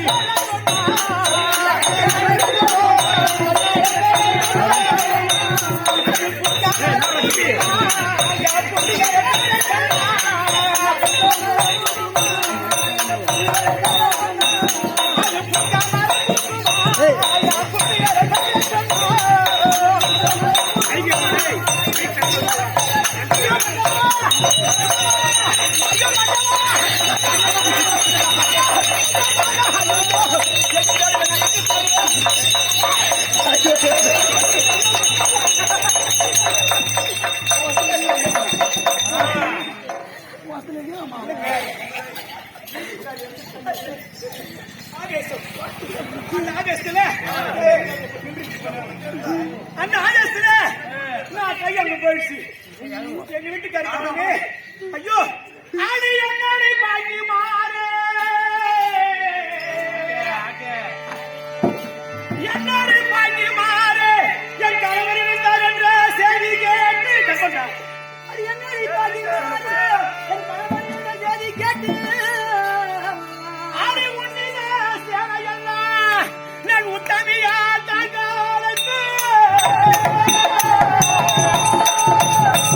அந்த அங்க போயிடுச்சு. எங்க வீட்டுக்காரங்க ஐயோ அடி என்னடி பாக்கி மாறு. என்னடி பாக்கி மாறு? என் கணவர் இருந்தார் என்ற செய்தி கேட்டு அது என்னடி பாக்கி மாறு.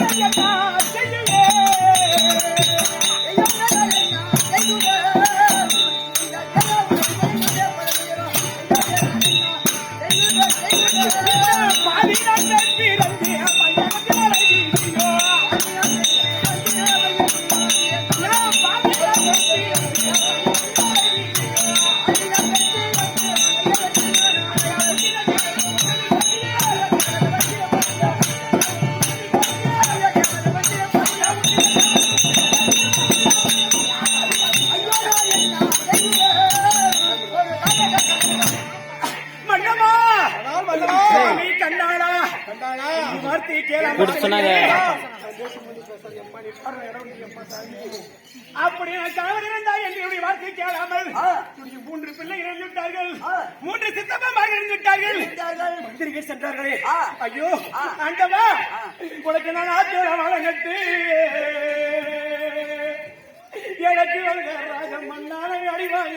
செய்தவனை கொடுத்து சொன்னாங்க. அப்படி நான் இருந்தால் என்னுடைய வார்த்தையை கேளாமல் மூன்று பிள்ளை இறந்து விட்டார்கள் மூன்று சித்தப்பமாக இறந்து விட்டார்கள் மந்திரிகள் சென்றார்களே. ஐயோ ஆண்டவா உனக்கு நான் ஆத்திரம் வழங்கட்டு. எனக்கு வந்த ராஜம் மன்னான அடிவாய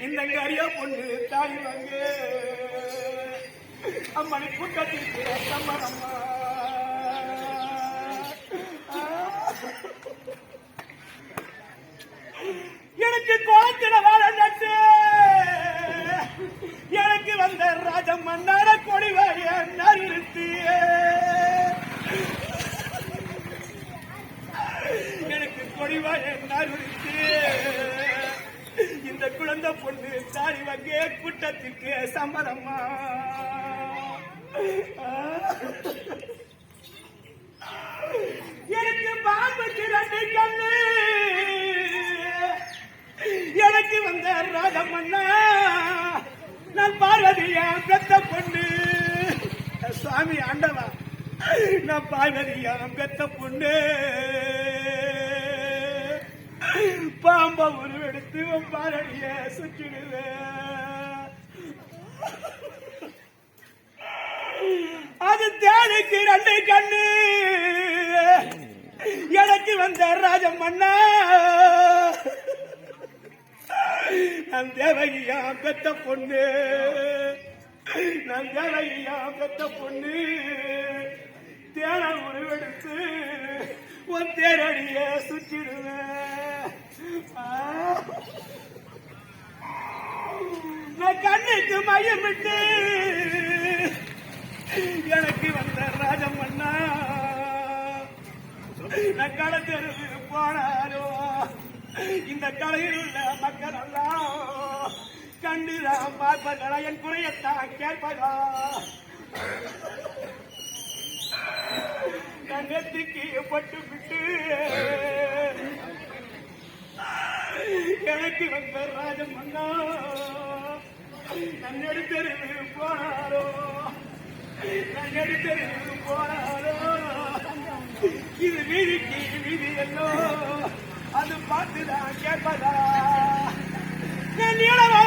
இந்த அறியா பொண்ணு தாய் வங்க. அம்மனை கூட்டத்திற்கு அம்மன் அம்மா. எனக்கு குளத்தில வாழ நட்டு. எனக்கு வந்த ராஜம் மன்னார கொடிவாய நிறுத்தி எனக்கு கொடிவாய நிறுத்தி இந்த குழந்தை பொண்ணு சாரி வங்கே கூட்டத்திற்கு சம்மதம்மா. எனக்கு பாம்புக்கு ரெண்டு கண்ணு. எனக்கு வந்த ராஜமண்ணா நான் பார்வதியா பெத்த பொண்ணு. சுவாமி ஆண்டவா நான் பார்வதியா பெத்த பொண்ணு. பாம்ப உருவெடுத்து பாரடிய சுற்றிடுவேன் அது தேனுக்கு ரெண்டு கண்ணு. எனக்கு வந்த ராஜம்மண்ணா நான் தேவகியா பெத்த பொண்ணு. நான் தேவகியா பெத்த பொண்ணு. தேன உருவெடுத்து உன் தேரடிய சுற்றிடுவேன் நான் கண்ணுக்கு மையமிட்டு எனக்கு வந்த ராஜமன்னா. நான் கடத்தெருவு போனாரோ? இந்த கலையில் உள்ள மக்கள் எல்லாம் கண்டுதான் பார்ப்பதா? என் குறையத்தான் கேட்பதா? கண்ணத்துக்கு பட்டு விட்டு கிழக்கு வந்த ராஜமன்னா நன்னடி தெருவு போனாரோ? நன்னடி தெருவு போனாரோ? இது வீதிக்கு வீதி எல்லோ? அது பார்த்துதான் கேட்பதா? நான் நீளவாக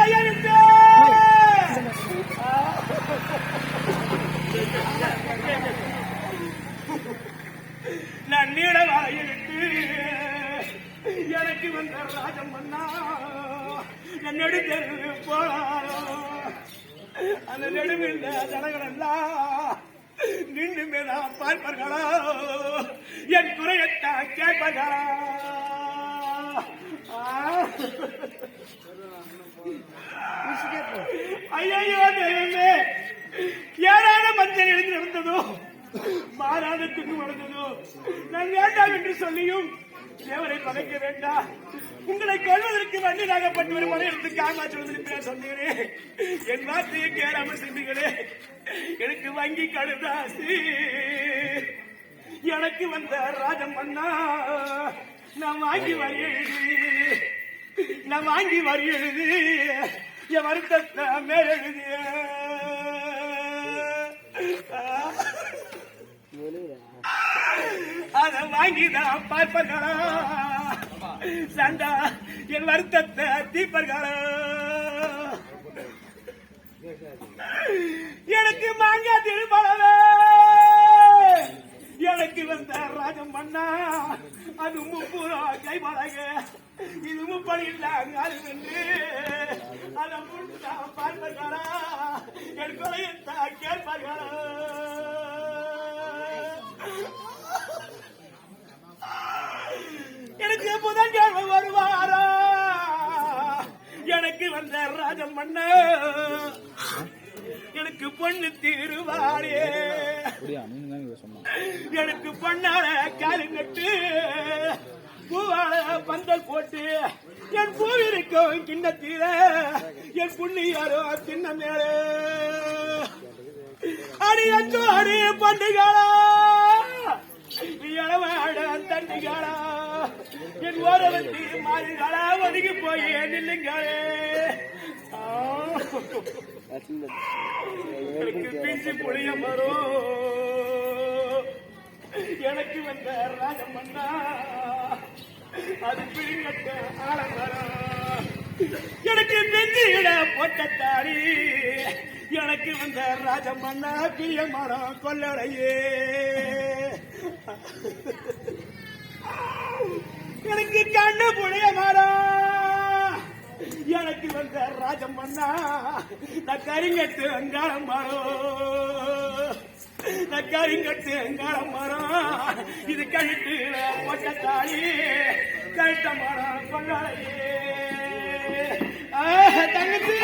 அந்த நெடுவில் தடகளெல்லாம் நின்று மேலா பார்ப்பார்களா? என் குறையத்தா கேட்பார்களா? ஐயோ தெய்வமே. ஏறான மஞ்சள் எழுந்து இருந்ததோ மாறாத துணி வளர்ந்ததோ நான் வேண்டாம் என்று சொல்லியும் தேவரை பகைக்க வேண்டாம். உங்களை கொள்வதற்கு வண்டி நாகப்பட்டு ஒரு மலை எடுத்து காமாற்றுவதற்கு சொன்னீங்களே என் வார்த்தையை கேளாமல் சென்றீங்களே எனக்கு வங்கி கடுதாசி. எனக்கு வந்த ராஜம் அண்ணா நான் வாங்கி வரி. எழுதி நான் வாங்கி வரி எழுதி என் வருத்தத்தை மேலெழுதிய அத வாங்கிதான் பார்ப்பர்களா சண்டா என் வருத்தத்தை தீபர்களா எனக்கு மாங்கா திருமணவே எனக்கு வந்த ராஜம் பண்ணா அது முப்புறா கைமழக இது முப்படி இல்லாங்காது என்று அதை முழுசா பார்ப்பார்களா என் கொலையத்தா கேட்பார்களா எனக்கு புதன்கிழமை வருவாரா? எனக்கு வந்த ராஜம் பண்ண எனக்கு பொண்ணு தீருவாரே. எனக்கு பொண்ணால காலுங்கட்டு பூவால பந்தல் போட்டு என் பூவிருக்கும் கிண்ணத்தீர என் புண்ணியாரோ சின்ன மேலே. அடி அச்சோ அடி பண்டிகளா இளவாட தண்டிகளா? என் ஓரவத்தி மாறுகளா ஒதுங்கி போய் நில்லுங்களே ஆ. எனக்கு பிஞ்சு புளிய மரம் எனக்கு வந்த ராஜமண்ணா அது பிடிங்கட்ட ஆடமரம் எனக்கு நெஞ்சிட பொட்டத்தாரி. எனக்கு வந்த ராஜமண்ணா பிய மரம் கொள்ளடையே. எனக்கு கண்ணு புளிய மரம் எனக்கு வந்த ராஜமண்ணா நான் கரிங்கட்டு அங்காரம் மரம் நான் கரிங்கட்டு அங்காளம் மரம் இது கழுத்துல பொட்டத்தாளி கழுத்த மரம் கொண்டாயே தங்கச்சி!